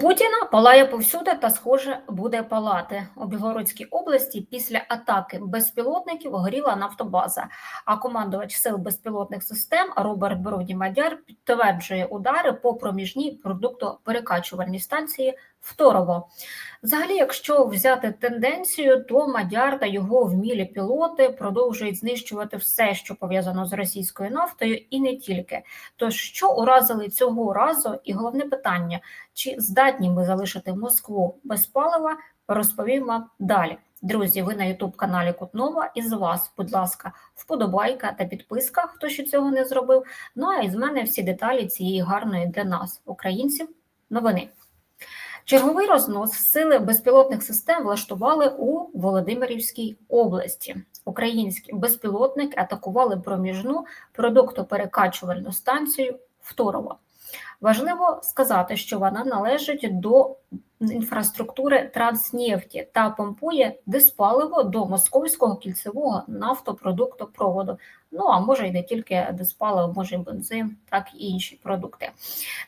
Путіна палає повсюди та, схоже, буде палати. У Білгородській області після атаки безпілотників горіла нафтобаза. А командувач сил безпілотних систем Роберт Броді Мадяр підтверджує удари по проміжній продуктоперекачувальній станції в Торово. Взагалі, якщо взяти тенденцію, то Мадяр та його вмілі пілоти продовжують знищувати все, що пов'язано з російською нафтою, і не тільки. Тож, що уразили цього разу, і головне питання: чи здатні ми залишити Москву без палива, розповім вам далі. Друзі, ви на Ютуб каналі Кутнова. І з вас, будь ласка, вподобайка та підписка, хто ще цього не зробив. Ну а із мене всі деталі цієї гарної для нас, українців, новини. Черговий рознос сили безпілотних систем влаштували у Володимирівській області. Українські безпілотники атакували проміжну продуктоперекачувальну станцію Второва. Важливо сказати, що вона належить до інфраструктури Транснефті та помпує диспаливо до московського кільцевого нафтопродуктопроводу. Ну а може й не тільки диспаливо, може й бензин, так і інші продукти.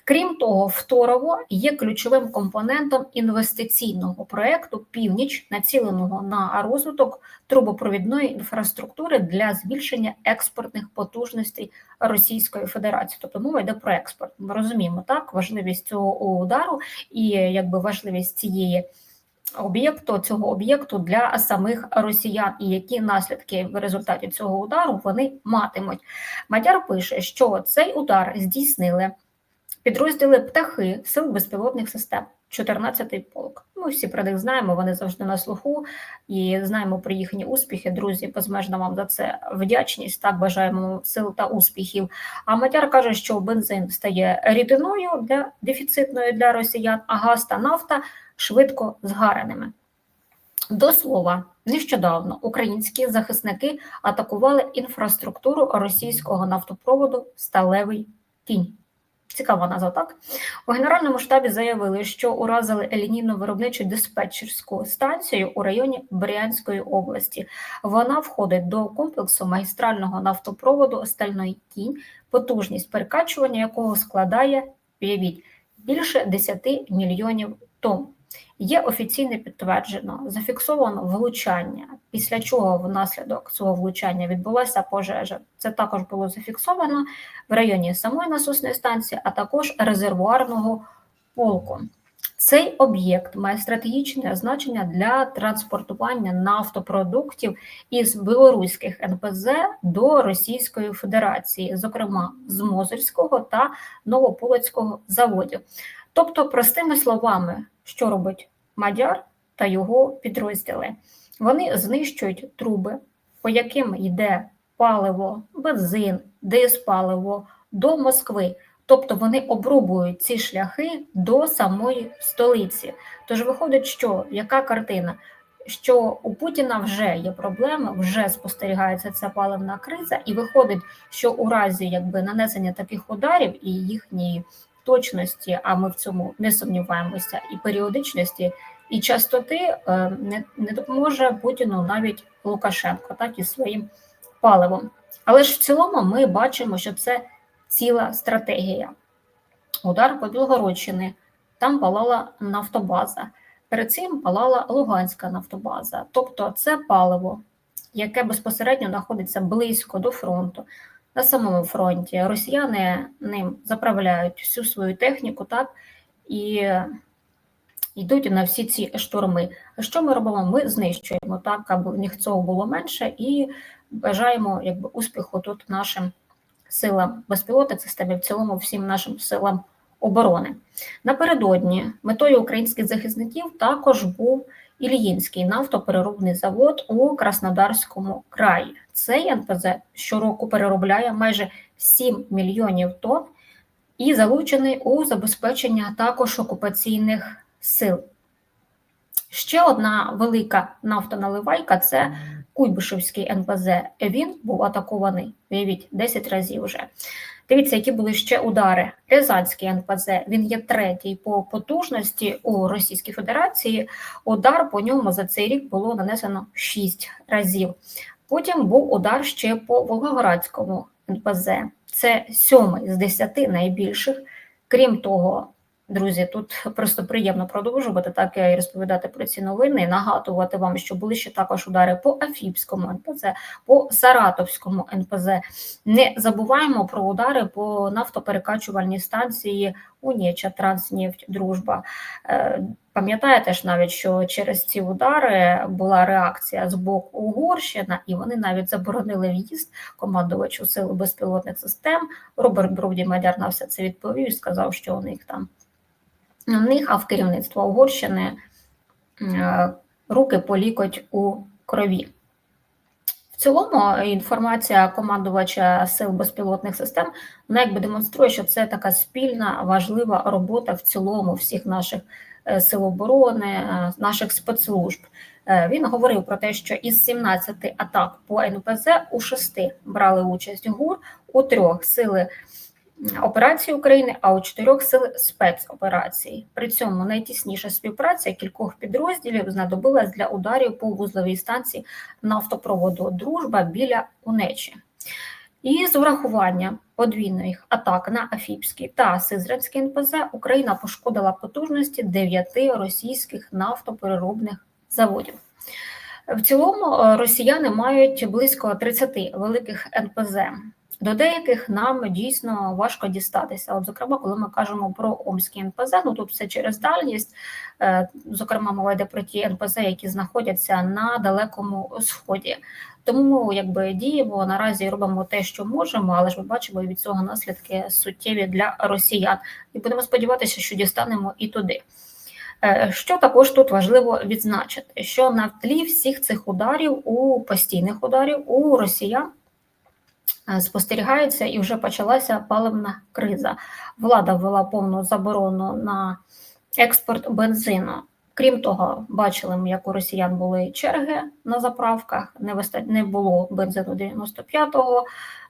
Крім того, второво є ключовим компонентом інвестиційного проекту Північ, націленого на розвиток трубопровідної інфраструктури для збільшення експортних потужностей Російської Федерації. Тобто мова йде про експорт. Ми розуміємо так важливість цього удару і якби важливість цієї. Об'єкту цього об'єкту для самих росіян, і які наслідки в результаті цього удару вони матимуть. Мадяр пише, що цей удар здійснили підрозділи птахи сил безпілотних систем, 14-й полк. Ми всі про них знаємо, вони завжди на слуху і знаємо про їхні успіхи. Друзі, безмежно вам за це вдячність. Так бажаємо сил та успіхів. А Матяр каже, що бензин стає рідиною для дефіцитною для росіян, а газ та нафта швидко згареними. До слова, нещодавно українські захисники атакували інфраструктуру російського нафтопроводу Сталевий Кінь. Цікава назва, так? У Генеральному штабі заявили, що уразили елінійну виробничу диспетчерську станцію у районі Брянської області. Вона входить до комплексу магістрального нафтопроводу Остальної кінь, потужність перекачування якого складає, уявіть, більше 10 мільйонів тонн. Є офіційне підтверджено, зафіксовано влучання, після чого внаслідок цього влучання відбулася пожежа. Це також було зафіксовано в районі самої насосної станції, а також резервуарного полку. Цей об'єкт має стратегічне значення для транспортування нафтопродуктів із білоруських НПЗ до Російської Федерації, зокрема з Мозерського та Новополоцького заводів. Тобто, простими словами, що робить Мадяр та його підрозділи? Вони знищують труби, по яким йде паливо, бензин, диспаливо до Москви. Тобто вони обрубують ці шляхи до самої столиці. Тож виходить, що яка картина? Що у Путіна вже є проблеми, вже спостерігається ця паливна криза, і виходить, що у разі якби нанесення таких ударів і їхньої точності, а ми в цьому не сумніваємося, і періодичності, і частоти е, не, не допоможе Путіну навіть Лукашенко, так і своїм паливом. Але ж в цілому ми бачимо, що це ціла стратегія. Удар по Білгородщини, там палала нафтобаза. Перед цим палала Луганська нафтобаза, тобто це паливо, яке безпосередньо знаходиться близько до фронту на самому фронті. Росіяни ним заправляють всю свою техніку, так і йдуть на всі ці штурми. Що ми робимо? Ми знищуємо так, аби в них цього було менше, і бажаємо якби успіху тут нашим силам безпілотних систем в цілому всім нашим силам оборони. Напередодні метою українських захисників також був Ільїнський нафтопереробний завод у Краснодарському краї. Цей НПЗ щороку переробляє майже 7 мільйонів тонн і залучений у забезпечення також окупаційних сил. Ще одна велика нафтоналивайка це Куйбишевський НПЗ. Він був атакований, уявіть, 10 разів вже. Дивіться, які були ще удари. Рязанський НПЗ він є третій по потужності у Російській Федерації. Удар по ньому за цей рік було нанесено 6 разів. Потім був удар ще по Волгоградському НПЗ. Це сьомий з десяти найбільших. Крім того, Друзі, тут просто приємно продовжувати так і розповідати про ці новини, нагадувати вам, що були ще також удари по Афіпському НПЗ, по Саратовському НПЗ. Не забуваємо про удари по нафтоперекачувальній станції Уніча Транснефть Дружба. Е, Пам'ятаєте ж навіть, що через ці удари була реакція з боку Угорщина, і вони навіть заборонили в'їзд командувачу сил безпілотних систем. Роберт Бровді Мадяр на все це відповів і сказав, що у них там у них, а в керівництва Угорщини е, руки полікоть у крові. В цілому інформація командувача сил безпілотних систем вона якби демонструє, що це така спільна важлива робота в цілому всіх наших е, сил оборони, е, наших спецслужб. Він говорив про те, що із 17 атак по НПЗ у шести брали участь ГУР, у трьох сили операції України, а у чотирьох сил спецоперацій. При цьому найтісніша співпраця кількох підрозділів знадобилась для ударів по вузловій станції нафтопроводу Дружба біля Унечі. І з урахування подвійних атак на Афіпський та Сизранський НПЗ Україна пошкодила потужності дев'яти російських нафтопереробних заводів. В цілому е, росіяни мають близько 30 великих НПЗ. До деяких нам дійсно важко дістатися. От, зокрема, коли ми кажемо про Омський НПЗ, ну тут все через дальність, е, зокрема, мова йде про ті НПЗ, які знаходяться на далекому сході. Тому якби діємо наразі робимо те, що можемо, але ж ми бачимо від цього наслідки суттєві для росіян, і будемо сподіватися, що дістанемо і туди. Е, що також тут важливо відзначити, що на тлі всіх цих ударів у постійних ударів у росіян Е, спостерігається і вже почалася паливна криза. Влада ввела повну заборону на експорт бензину. Крім того, бачили ми, як у росіян були черги на заправках, не було бензину 95-го,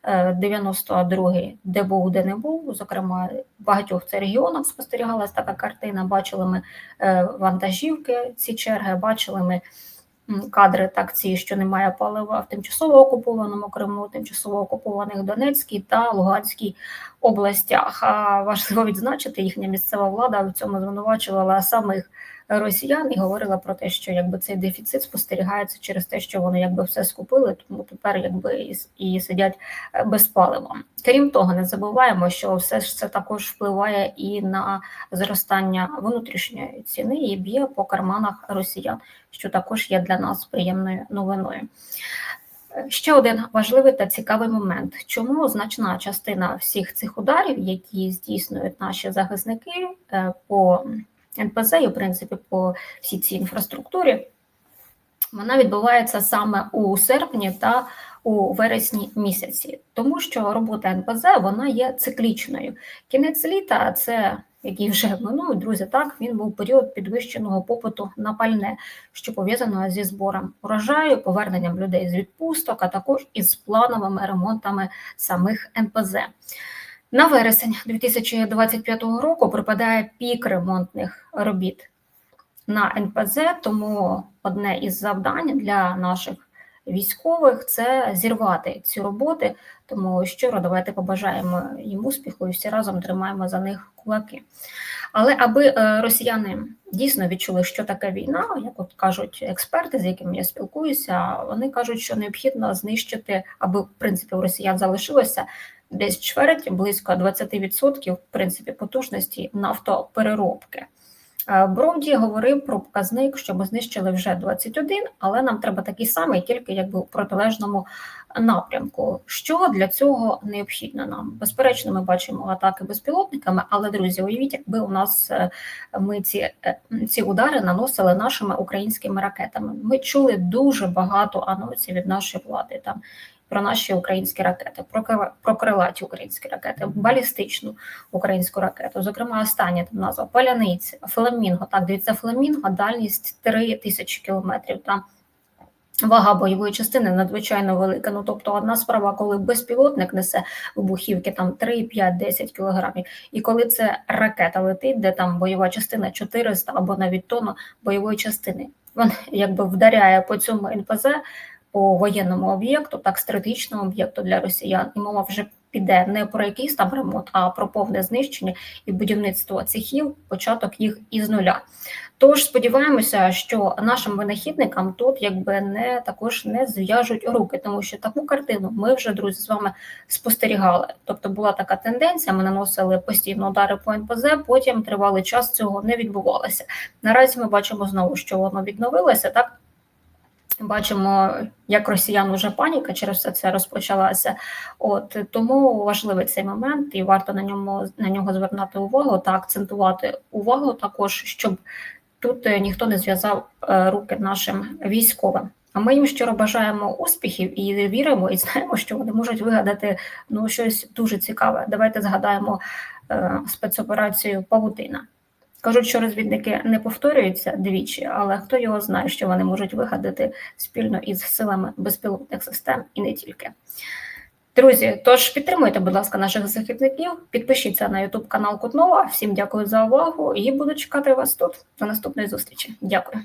92-й, е, де був, де не був. Зокрема, в багатьох це регіонах спостерігалася така картина. Бачили ми е, вантажівки, ці черги, бачили ми кадри так ці, що немає палива в тимчасово окупованому Криму, тимчасово окупованих Донецькій та Луганській областях. А важливо відзначити, їхня місцева влада в цьому звинувачувала самих росіян і говорила про те, що якби цей дефіцит спостерігається через те, що вони якби все скупили, тому тепер якби і, і сидять е, без палива. Крім того, не забуваємо, що все ж це також впливає і на зростання внутрішньої ціни і б'є по карманах росіян, що також є для нас приємною новиною. Ще один важливий та цікавий момент, чому значна частина всіх цих ударів, які здійснюють наші захисники е, по НПЗ і, в принципі, по всій цій інфраструктурі, вона відбувається саме у серпні та у вересні місяці, тому що робота НПЗ вона є циклічною. Кінець літа це. Який вже минув, друзі, так він був період підвищеного попиту на пальне, що пов'язано зі збором урожаю, поверненням людей з відпусток, а також із плановими ремонтами самих НПЗ. На вересень 2025 року припадає пік ремонтних робіт на НПЗ, тому одне із завдань для наших військових це зірвати ці роботи. Тому щиро давайте побажаємо їм успіху і всі разом тримаємо за них кулаки. Але аби е, росіяни дійсно відчули, що таке війна, як от кажуть експерти, з якими я спілкуюся, вони кажуть, що необхідно знищити, аби в принципі у росіян залишилося десь чверть, близько 20% в принципі потужності нафтопереробки. Е, Броуді говорив про показник, що ми знищили вже 21, але нам треба такий самий, тільки якби у протилежному напрямку. Що для цього необхідно нам? Безперечно, ми бачимо атаки безпілотниками, але друзі, уявіть, якби у нас е, ми ці е, ці удари наносили нашими українськими ракетами. Ми чули дуже багато анонсів від нашої влади там про наші українські ракети, про про крилаті українські ракети, балістичну українську ракету. Зокрема, остання там назва Паляниці, Фламінго. Так, дивіться, Фламінго, дальність 3 тисячі кілометрів. Там Вага бойової частини надзвичайно велика. Ну тобто, одна справа, коли безпілотник несе вибухівки там 3, 5, 10 кілограмів, і коли це ракета летить, де там бойова частина 400 або навіть тонну бойової частини, він якби вдаряє по цьому НПЗ, по воєнному об'єкту, так стратегічному об'єкту для росіян, і мова вже піде не про якийсь там ремонт, а про повне знищення і будівництво цехів, початок їх із нуля. Тож сподіваємося, що нашим винахідникам тут якби не також не зв'яжуть руки, тому що таку картину ми вже друзі з вами спостерігали. Тобто була така тенденція, ми наносили постійно удари по НПЗ, потім тривалий час цього не відбувалося. Наразі ми бачимо знову, що воно відновилося так. Бачимо, як росіян вже паніка через все це розпочалася. От тому важливий цей момент, і варто на ньому на нього звернути увагу та акцентувати увагу також, щоб тут е, ніхто не зв'язав е, руки нашим військовим. А ми їм щиро бажаємо успіхів і віримо, і знаємо, що вони можуть вигадати ну щось дуже цікаве. Давайте згадаємо е, спецоперацію Павутина. Кажуть, що розвідники не повторюються двічі, але хто його знає, що вони можуть вигадати спільно із силами безпілотних систем і не тільки. Друзі, тож підтримуйте, будь ласка, наших захисників, підпишіться на YouTube канал Кутнова. Всім дякую за увагу і буду чекати вас тут. До наступної зустрічі. Дякую.